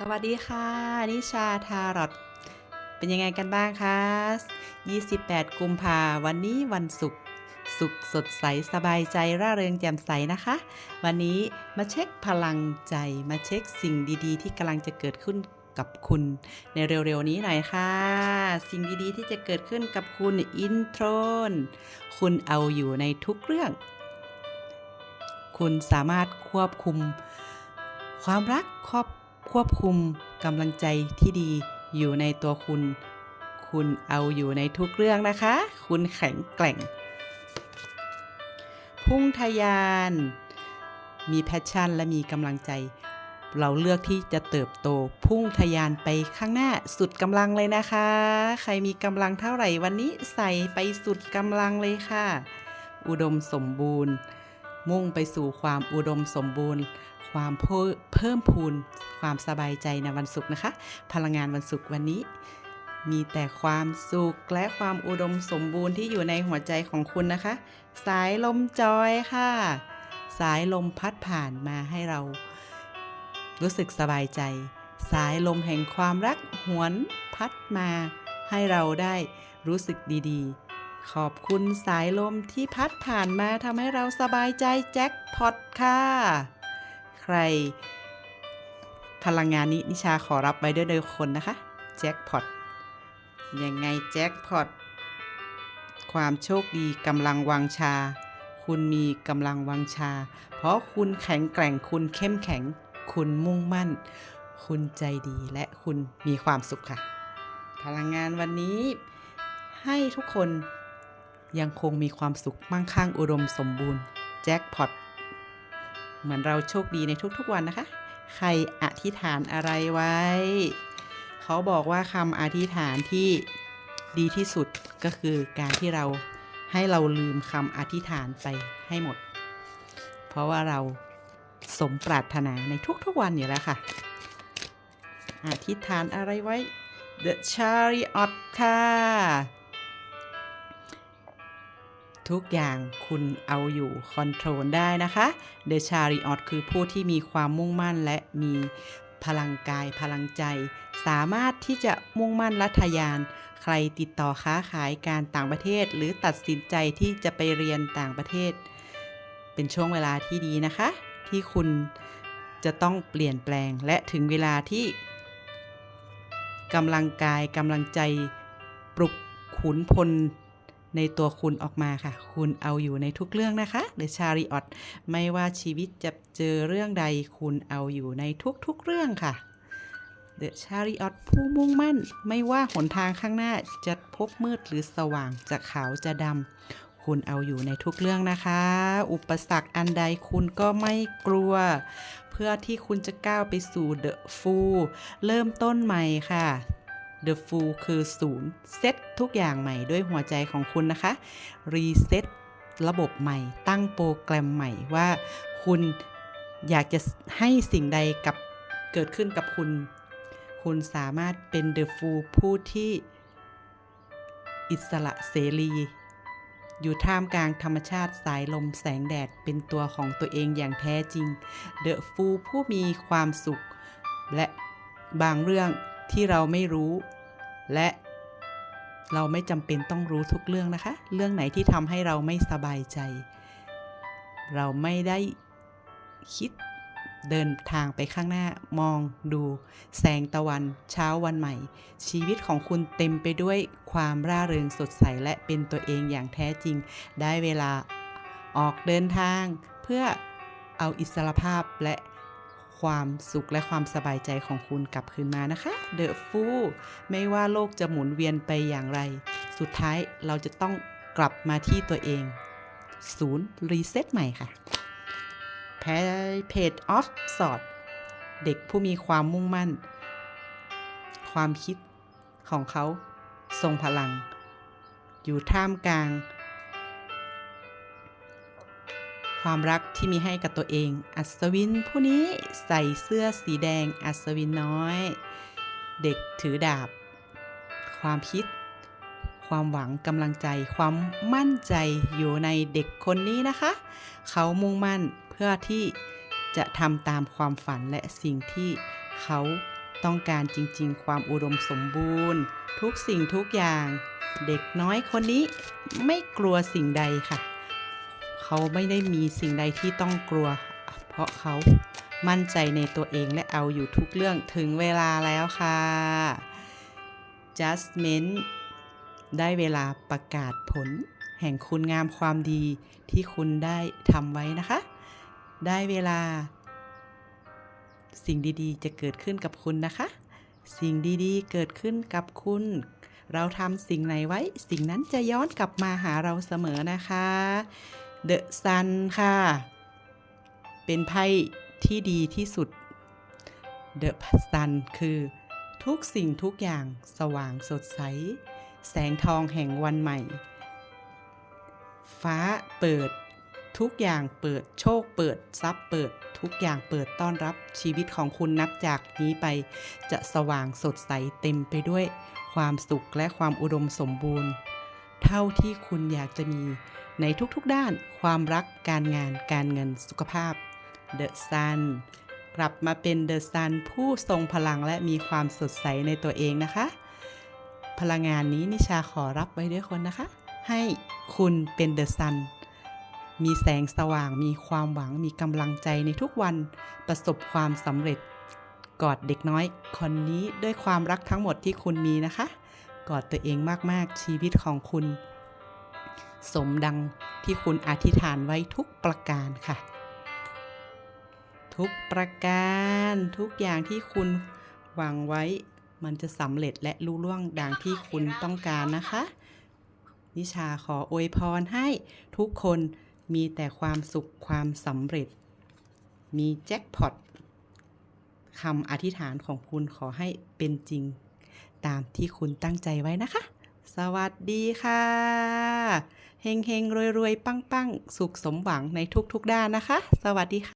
สวัสดีค่ะ นิชาทารอตเป็นยังไงกันบ้างคะ 28 กุมภาวันนี้วันศุกร์สุขสดใสสบายใจร่าเริงแจ่มใสนะคะ วันนี้มาเช็คพลังใจมาเช็คสิ่งดีๆ ที่กำลังจะเกิดขึ้นกับคุณ ในเร็วๆนี้หน่อยค่ะ สิ่งดีๆ ที่จะเกิดขึ้นกับคุณอินโทรนคุณเอาอยู่ในทุกเรื่อง คุณสามารถควบคุม ความรักครอบ ควบคุมกำลังใจที่ดีอยู่ในตัวคุณ คุณเอาอยู่ในทุกเรื่องนะคะ คุณแข็งแกร่ง พุ่งทะยาน มีแพชชั่นและมีกำลังใจ เราเลือกที่จะเติบโตพุ่งทะยานไปข้างหน้าสุดกำลังเลยนะคะ ใครมีกำลังเท่าไหร่วันนี้ใส่ไปสุดกำลังเลยค่ะ อุดมสมบูรณ์ มุ่งไปสู่ความอุดมสมบูรณ์ ความเพิ่มพูนความสบายใจในวันศุกร์นะคะ พลังงานวันศุกร์วันนี้ มีแต่ความสุขและความอุดมสมบูรณ์ที่อยู่ในหัวใจของคุณนะคะ สายลมจอยค่ะ สายลมพัดผ่านมาให้เรา รู้สึกสบายใจ สายลมแห่งความรักหวนพัดมาให้เราได้รู้สึกดีๆ ขอบคุณสายลมที่พัดผ่านมาทำให้เราสบายใจแจ็คพอตค่ะ ใคร พลังงานนี้นิชาขอรับไว้ด้วยโดยคนนะคะ แจ็คพอตยังไงแจ็คพอตความโชคดีกำลังวังชา คุณมีกำลังวังชา เพราะคุณแข็งแกร่งคุณเข้มแข็ง คุณมุ่งมั่น คุณใจดีและคุณมีความสุขค่ะ พลังงานวันนี้ให้ทุกคนยังคงมีความสุขมั่งคั่งอุดมสมบูรณ์ แจ็คพอต เหมือนเราโชคดีในทุกๆวันนะคะ ใครอธิษฐานอะไรไว้ เขาบอกว่าคำอธิษฐานที่ดีที่สุดก็คือการที่เราให้เราลืมคำอธิษฐานไปให้หมด เพราะว่าเราสมปรารถนาในทุกๆวันอยู่แล้วค่ะ อธิษฐานอะไรไว้ The Chariot ค่ะ ทุกอย่างคุณเอาอยู่คอนโทรลได้นะคะ The Chariot คือผู้ที่มีความมุ่งมั่นและมีพลังกายพลังใจ สามารถที่จะมุ่งมั่นและทยาน ใครติดต่อค้าขายการต่างประเทศ หรือตัดสินใจที่จะไปเรียนต่างประเทศ เป็นช่วงเวลาที่ดีนะคะ ที่คุณจะต้องเปลี่ยนแปลงและถึงเวลาที่กำลังกายกำลังใจปลุกขุนพล ในตัวคุณออกมาค่ะ คุณเอาอยู่ในทุกเรื่องนะคะ The Chariot ไม่ว่าชีวิตจะเจอเรื่องใด คุณเอาอยู่ในทุกๆเรื่องค่ะ The Chariot ผู้มุ่งมั่น ไม่ว่าหนทางข้างหน้าจะพบมืดหรือสว่างจะขาวจะดำคุณเอาอยู่ในทุกเรื่องนะคะ อุปสรรคอันใดคุณก็ไม่กลัว เพื่อที่คุณจะก้าวไปสู่ The Full เริ่มต้นใหม่ค่ะ The Full คือศูนย์เซตทุกอย่างใหม่ด้วยหัวใจของคุณนะคะ รีเซ็ตระบบใหม่ ตั้งโปรแกรมใหม่ว่าคุณอยากจะให้สิ่งใดกับเกิดขึ้นกับคุณ คุณสามารถเป็น The Full ผู้ที่อิสระเสรี อยู่ท่ามกลางธรรมชาติสายลมแสงแดดเป็นตัวของตัวเองอย่างแท้จริง The Full ผู้มีความสุข และบางเรื่อง ที่เราไม่รู้ และเราไม่จำเป็นต้องรู้ทุกเรื่องนะคะ เรื่องไหนที่ทำให้เราไม่สบายใจ เราไม่ได้คิดเดินทางไปข้างหน้ามองดูแสงตะวันเช้าวันใหม่ ชีวิตของคุณเต็มไปด้วยความร่าเริงสดใสและเป็นตัวเองอย่างแท้จริง ได้เวลาออกเดินทางเพื่อเอาอิสรภาพและ ความสุขและความสบายใจของคุณกลับคืนมานะคะ The Fool ไม่ว่าโลกจะหมุนเวียนไปอย่างไร สุดท้ายเราจะต้องกลับมาที่ตัวเอง ศูนย์รีเซ็ตใหม่ค่ะเพจออฟสอดเด็กผู้มีความมุ่งมั่น ความคิดของเขาทรงพลัง อยู่ท่ามกลาง ความรักที่มีให้กับตัวเอง อัศวินผู้นี้ใส่เสื้อสีแดงอัศวินน้อย เด็กถือดาบ ความคิด ความหวังกำลังใจ ความมั่นใจอยู่ในเด็กคนนี้นะคะ เขามุ่งมั่นเพื่อที่จะทำตามความฝันและสิ่งที่เขาต้องการจริงๆ ความอุดมสมบูรณ์ ทุกสิ่งทุกอย่าง เด็กน้อยคนนี้ไม่กลัวสิ่งใดค่ะ เขาไม่ได้มีสิ่งใดที่ต้องกลัว เพราะเขามั่นใจในตัวเองและเอาอยู่ทุกเรื่องถึงเวลาแล้วค่ะ Justment ได้เวลาประกาศผล แห่งคุณงามความดีที่คุณได้ทำไว้นะคะ ได้เวลา สิ่งดีๆ จะเกิดขึ้นกับคุณนะคะ สิ่งดีๆ เกิดขึ้นกับคุณ เราทำสิ่งไหนไว้ สิ่งนั้นจะย้อนกลับมาหาเราเสมอนะคะ The Sun ค่ะ เป็นไพ่ที่ดีที่สุด The Sun คือทุกสิ่งทุกอย่างสว่างสดใส แสงทองแห่งวันใหม่ ฟ้าเปิดทุกอย่างเปิดโชคเปิดทรัพย์เปิดทุกอย่างเปิดต้อนรับชีวิตของคุณนับจากนี้ไป จะสว่างสดใสเต็มไปด้วยความสุขและความอุดมสมบูรณ์ เท่าที่คุณอยากจะมีในทุกๆด้าน ความรักการงานการเงินสุขภาพ The Sun กลับมาเป็น The Sun ผู้ทรงพลังและมีความสดใสในตัวเองนะคะ พลังงานนี้นิชาขอรับไว้ด้วยคนนะคะ ให้คุณเป็น The Sun มีแสงสว่าง มีความหวัง มีกำลังใจในทุกวันประสบความสำเร็จ กอดเด็กน้อยคนนี้ด้วยความรักทั้งหมดที่คุณมีนะคะ กอดตัวเองมากๆ ชีวิตของคุณ สมดังที่คุณอธิษฐานไว้ทุกประการค่ะ ทุกประการทุกอย่างที่คุณหวังไว้ มันจะสำเร็จและลุล่วงดังที่คุณต้องการนะคะ นิชาขออวยพรให้ทุกคนมีแต่ความสุขความสำเร็จ มีแจ็คพอตคำอธิษฐานของคุณขอให้เป็นจริง ตามที่คุณตั้งใจไว้นะคะ สวัสดีค่ะเฮงเฮงรวยรวยปังปังสุขสมหวังในทุกๆด้านนะคะ สวัสดีค่ะ